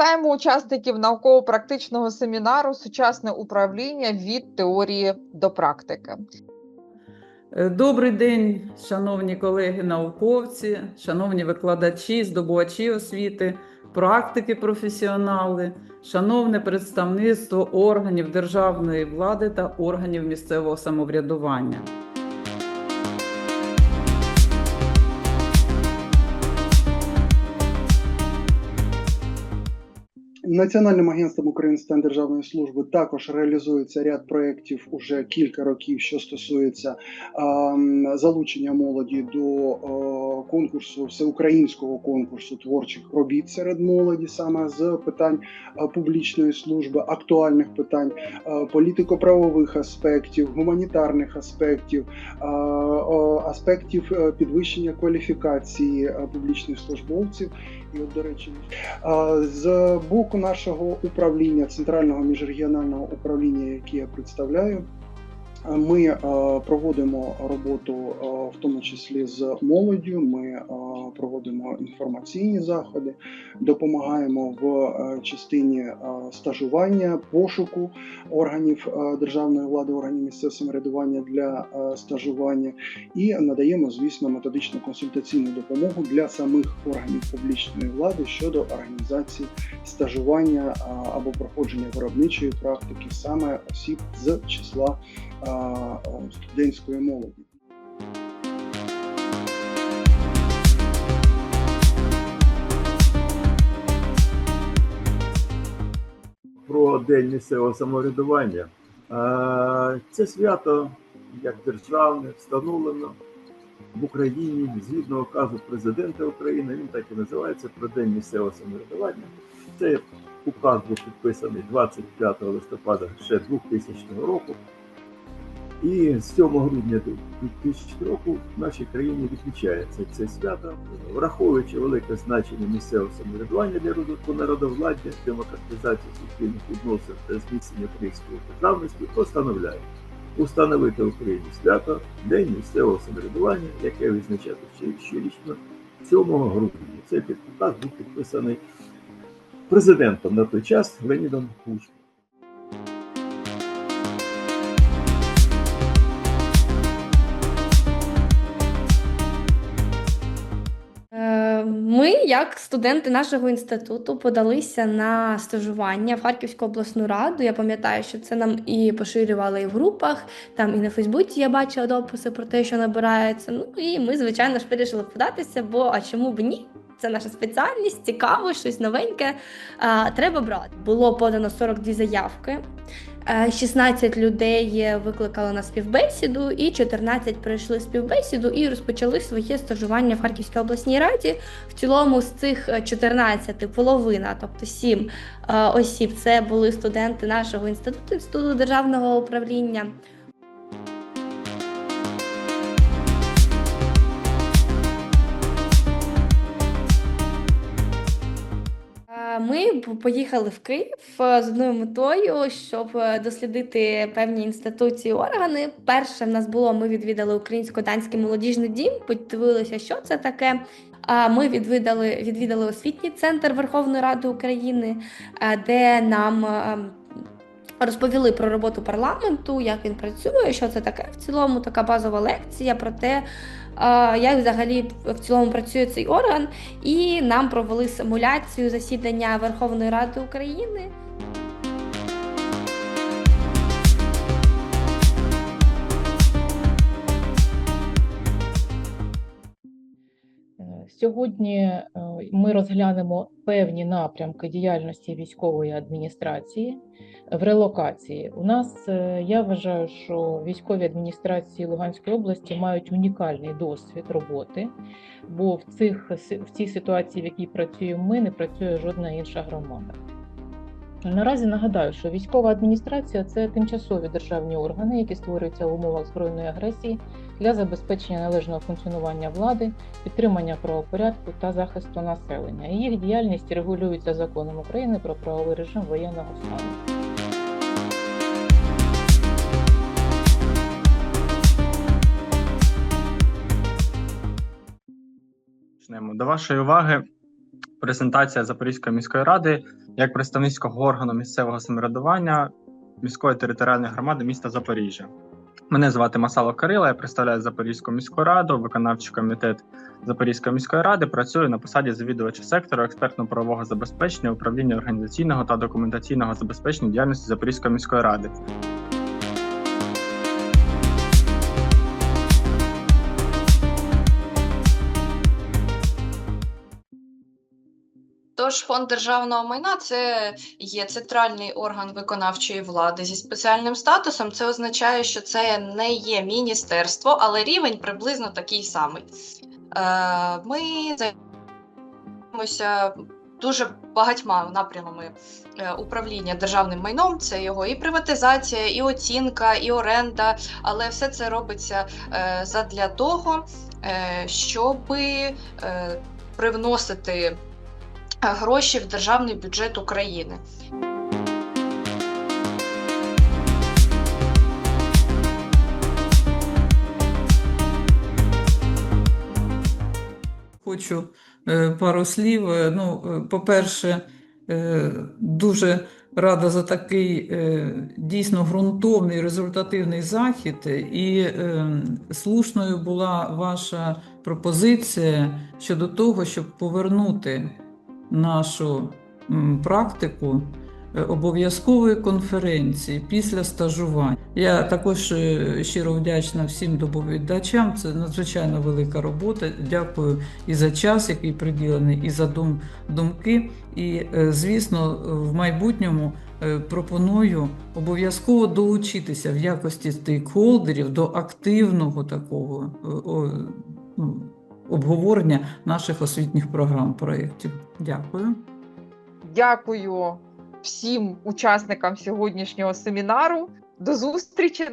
Вітаємо учасників науково-практичного семінару Сучасне управління від теорії до практики. Е, Добрий день, шановні колеги науковці, шановні викладачі, здобувачі освіти, практики, професіонали, шановне представництво органів державної влади та органів місцевого самоврядування. Національним агентством України з державної служби також реалізується ряд проєктів уже кілька років, що стосується залучення молоді до конкурсу всеукраїнського конкурсу творчих робіт серед молоді, саме з питань публічної служби, актуальних питань, політико-правових аспектів, гуманітарних аспектів, аспектів е, підвищення кваліфікації публічних службовців. І от, до речі, З боку нашого управління, центрального міжрегіонального управління, яке я представляю, ми проводимо роботу, в тому числі з молоддю. Ми проводимо інформаційні заходи, допомагаємо в частині стажування, пошуку органів державної влади, органів місцевого самоврядування для стажування, і надаємо, звісно, методично консультаційну допомогу для самих органів публічної влади щодо організації стажування або проходження виробничої практики саме осіб з числа студентської молоді. про День місцевого самоврядування. Е, Це свято як державне встановлено в Україні згідно указу президента України. Він так і називається про День місцевого самоврядування. Це указ був підписаний 25 листопада ще 2000 року. І з 7 грудня 2000 року в нашій країні відмічається це свято, враховуючи велике значення місцевого самоврядування для розвитку народовладдя, демократизації суспільних відносин та зміцнення української державності, постановляє установити в Україні свято День місцевого самоврядування, яке відзначати ще- щорічно 7 грудня. Цей указ був підписаний президентом на той час Леонідом Кучмом. Ми, як студенти нашого інституту, подалися на стажування в Харківську обласну раду. Я пам'ятаю, що це нам і поширювали і в групах, там і на Фейсбуці я бачила дописи про те, що набирається. Ну і ми, звичайно ж, вирішили податися, бо а чому б ні? Це наша спеціальність, цікаво, щось новеньке. А, треба брати. Було подано 42 заявки. Е, 16 людей викликали на співбесіду, і 14 пройшли співбесіду і розпочали своє стажування в Харківській обласній раді. В цілому з цих е, 14 половина, тобто 7 е, осіб, це були студенти нашого інституту, інституту державного управління. Ми поїхали в Київ е, з одною метою, щоб е, дослідити певні інституції, органи. Перше в нас було: ми відвідали українсько-данський молодіжний дім, подивилися, що це таке. А Ми відвідали, відвідали освітній центр Верховної Ради України, е, де нам е, розповіли про роботу парламенту, як він працює, що це таке в цілому, така базова лекція про те, як взагалі в цілому працює цей орган, і нам провели симуляцію засідання Верховної Ради України. Сьогодні е, ми розглянемо певні напрямки діяльності військової адміністрації в релокації. У нас е, я вважаю, що військові адміністрації Луганської області мають унікальний досвід роботи, бо в цих в цій ситуації, в якій працюємо ми, не працює жодна інша громада. Наразі нагадаю, що військова адміністрація це тимчасові державні органи, які створюються в умовах збройної агресії для забезпечення належного функціонування влади, підтримання правопорядку та захисту населення. Їх діяльність регулюється законом України про правовий режим воєнного стану. До вашої уваги презентація Запорізької міської ради як представницького органу місцевого самоврядування міської територіальної громади міста Запоріжжя. Мене звати Масало Кирила, я представляю Запорізьку міську раду, виконавчий комітет Запорізької міської ради. Працюю на посаді завідувача сектору експертно-правового забезпечення, управління організаційного та документаційного забезпечення діяльності Запорізької міської ради. Тож фонд державного майна це є центральний орган виконавчої влади зі спеціальним статусом. Це означає, що це не є міністерство, але рівень приблизно такий самий. Е, Ми займаємося дуже багатьма напрямами е, управління державним майном. Це його і приватизація, і оцінка, і оренда. Але все це робиться е, задля того, щоб привносити гроші в державний бюджет України. Хочу е, пару слів. Е, Ну, е, по-перше, дуже рада за такий дійсно ґрунтовний результативний захід. І слушною була ваша пропозиція щодо того, щоб повернути нашу практику е, обов'язкової конференції після стажування. Я також е, щиро вдячна всім доповідачам. Це надзвичайно велика робота. Дякую і за час, який приділений, і за дум, думки. І, е, звісно, в майбутньому пропоную обов'язково долучитися в якості стейкхолдерів до активного такого ну, обговорення наших освітніх програм проєктів. Дякую. Дякую всім учасникам сьогоднішнього семінару. До зустрічі!